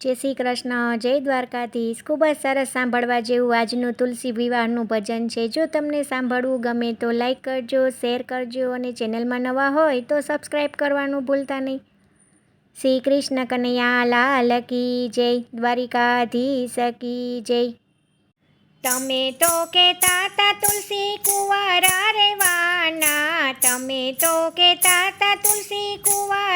જય શ્રી કૃષ્ણ, જય દ્વારકાધીશ. ખૂબ જ સરસ સાંભળવા જેવું આજનું તુલસી વિવાહનું ભજન છે. જો તમને સાંભળવું ગમે તો લાઇક કરજો, શેર કરજો અને ચેનલમાં નવા હોય તો સબસ્ક્રાઈબ કરવાનું ભૂલતા નહીં. શ્રી કૃષ્ણ કનૈયા લાલ કી જય, દ્વારિકાધીશ કી જય. તમે તો કહેતા તા તુલસી કુંવારા રેવાના તમે તો કહેતા તા તુલસી કુંવારા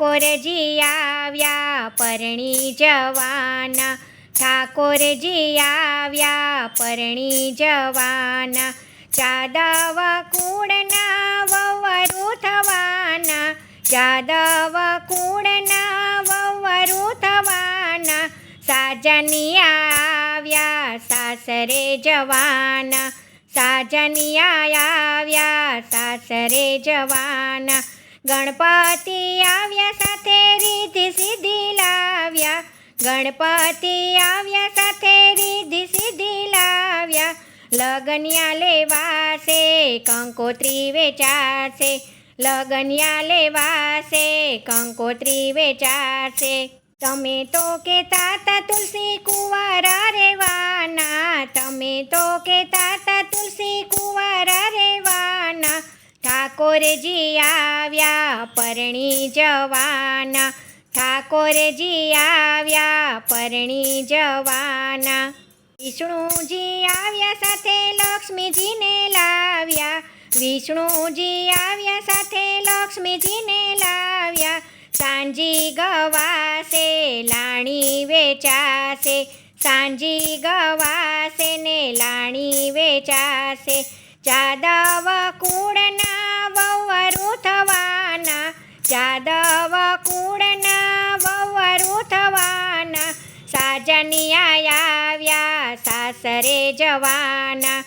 ઠાકોરજી આવ્યા પરણી જવાના ઠાકોરજી આવ્યા પરણી જવાના જાદવ કુળના વવરુ થવાના જાદવ કુળના વવરુ થવાના સાજનિયા આવ્યા સાસરે જવાના સાજનિયા આવ્યા સાસરે જવાના ગણપતિ આવ્યા સાથે રીધિ સિદ્ધિ લાવ્યા. ગણપતિ આવ્યા સાથે રીધિ સિદ્ધિ લાવ્યા. લગનિયા લેવાશે, કંકોત્રી વેચાશે. લગનિયા લેવાશે, કંકોત્રી વેચાશે. તમે તો કહેતા તા તુલસી કુંવારા રેવાના તમે તો કહેતા તા તુલસી કુંવારા રેવાના ઠાકોરજી આવ્યા, પરણી જવાના. ઠાકોરજી આવ્યા, પરણી જવાના. વિષ્ણુજી આવ્યા સાથે લક્ષ્મીજીને લાવ્યા. વિષ્ણુજી આવ્યા સાથે લક્ષ્મીજીને લાવ્યા. સાંજી ગવાશે, લાણી વેચાશે. સાંજી ગવાશે ને લાણી વેચાશે. જાદવ કુળના વવરુ થવાના જાદવ કુળના વવરુ થવાના સાજનિયા આવ્યા સાસરે જવાના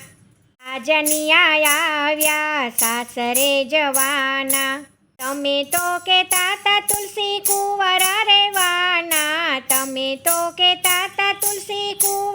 સાજનિયા આવ્યા સાસરે જવાના તમે તો કહેતા તા તુલસી કુંવરા રહેવાના, તમે તો કહેતા તા તુલસી કુંવરા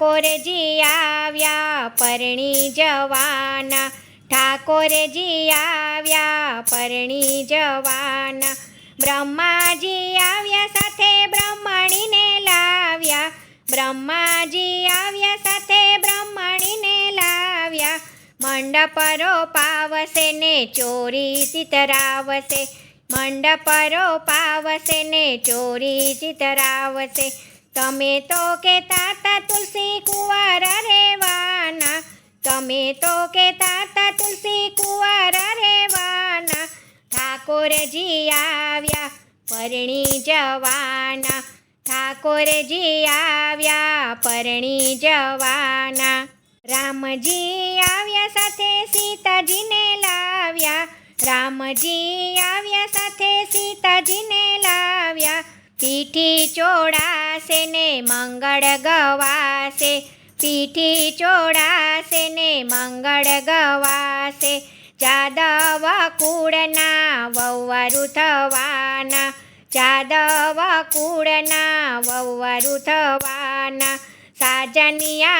ઠાકોરજી આવ્યા પરણી જવાના ઠાકોરજી આવ્યા પરણી જવાના બ્રહ્માજી આવ્યા સાથે બ્રહ્મણીને લાવ્યા બ્રહ્માજી આવ્યા સાથે બ્રહ્મણીને લાવ્યા મંડપરો પાવસે ને ચોરી ચિતરાવશે મંડપરો પાવસે ને ચોરી ચિતરાવશે તમે તો કહેતા તા તુલસી કુંવારા રેવાના તમે તો કહેતા તા તુલસી કુંવારા રેવાના ઠાકોરજી આવ્યા પરણી જવાના. ઠાકોરજી આવ્યા પરણી જવાના. રામજી આવ્યા સાથે સીતાજીને લાવ્યા. રામજી આવ્યા સાથે સીતાજીને લાવ્યા. પીઠી ચોડાશે ને મંગળ ગવાશે. પીઠી ચોડાશે ને મંગળ ગવાશે. જાદવ કુળના વૌવરુ થવાના. જાદવ કુળના વૌવરુ થવાના. સાજનિયા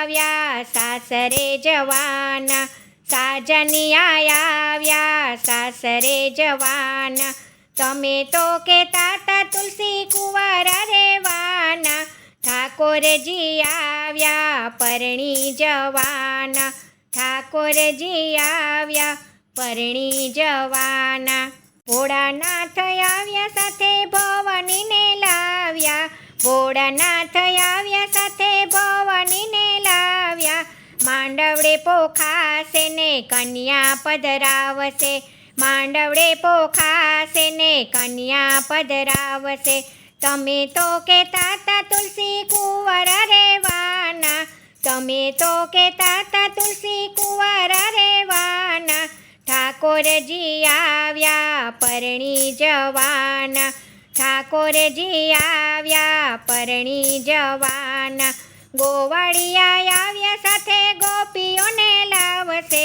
આવ્યા સાસરે જવાના. સાજનિયા આવ્યા સાસરે જવાના. તમે તો કહેતા તા તુલસી કુંવારા રેવાના ઠાકોરજી આવ્યા, પરણી જવાના, ઠાકોરજી આવ્યા, પરણી જવાના. ભોળાનાથ આવ્યા સાથે ભવાનીને લાવ્યા, ભોળાનાથ આવ્યા સાથે ભવાનીને લાવ્યા, માંડવડે પોખાશે ને કન્યા પધરાવશે માંડવડે પોખાશે ને કન્યા પધરાવશે. તમે તો કહેતા તા તુલસી કુંવર રેવાના તમે તો કહેતા તા તુલસી કુંવર રેવાના ઠાકોરજી આવ્યા પરણી જવાના. ઠાકોરજી આવ્યા પરણી જવાના. ગોવાળિયા આવ્યા સાથે ગોપીઓને લાવશે.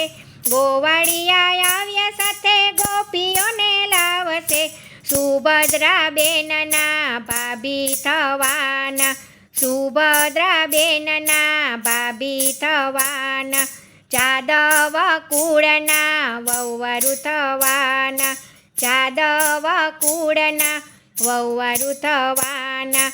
સાથે ગોપીઓને લાવશે. સુભદ્રા બેનના ભાભી થવાના. સુભદ્રા બેનના ભાભી થવાના. જાદવ કુળના વૌવરુ થવાના. જાદવ કુળના વૌવરુ થવાના.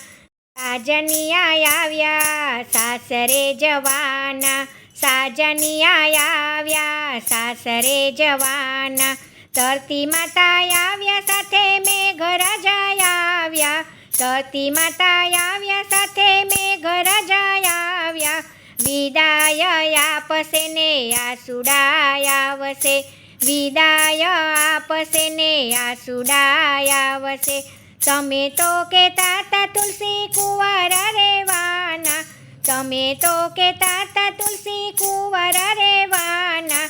સાજનિયા આવ્યા સાસરે જવાના. સાજનિયા આવ્યા સાસરે જવાના. ધરતી માતા આવ્યા સાથે મેઘરાજા આવ્યા. ધરતી માતા આવ્યા સાથે મેઘરાજા આવ્યા. વિદાય આપશે ને આસુડાય આવશે. વિદાય આપશે ને આસુડાય આવશે. તમે તો કહેતા તા તુલસી કુંવારા રેવાના તમે તો કહેતા તા તુલસી કુંવારા રેવાના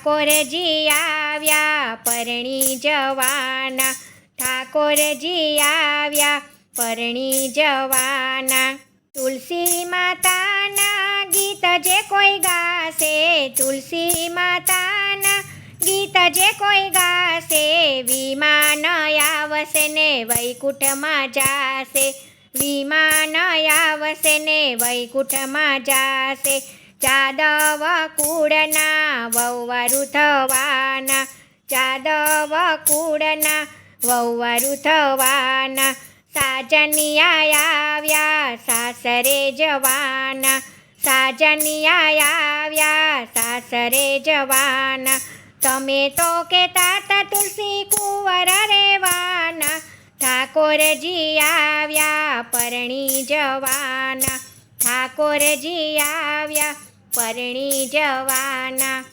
ઠાકોરજી આવ્યા પરણી જવાના ઠાકોરજી આવ્યા પરણી જવાના તુલસી માતાના ગીત જે કોઈ ગાશે તુલસી માતાના ગીત જે કોઈ ગાશે વિમાન આવશે ને વૈકુંઠમાં જાશે વિમાન આવશે ને વૈકુંઠમાં જાશે જાદવ કુળના વૌવરુ થવાના જાદવ કુળના વૌવરુ થવાના સાજનિયા આવ્યા સાસરે જવાના સાજનિયા આવ્યા સાસરે જવાના, તમે તો કહેતા તા તુલસી કુંવર રેવાના ઠાકોરજી આવ્યા પરણી જવાના, ઠાકોરજી આવ્યા પરણી જવાના.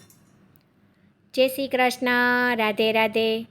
જય શ્રી કૃષ્ણ. રાધે રાધે.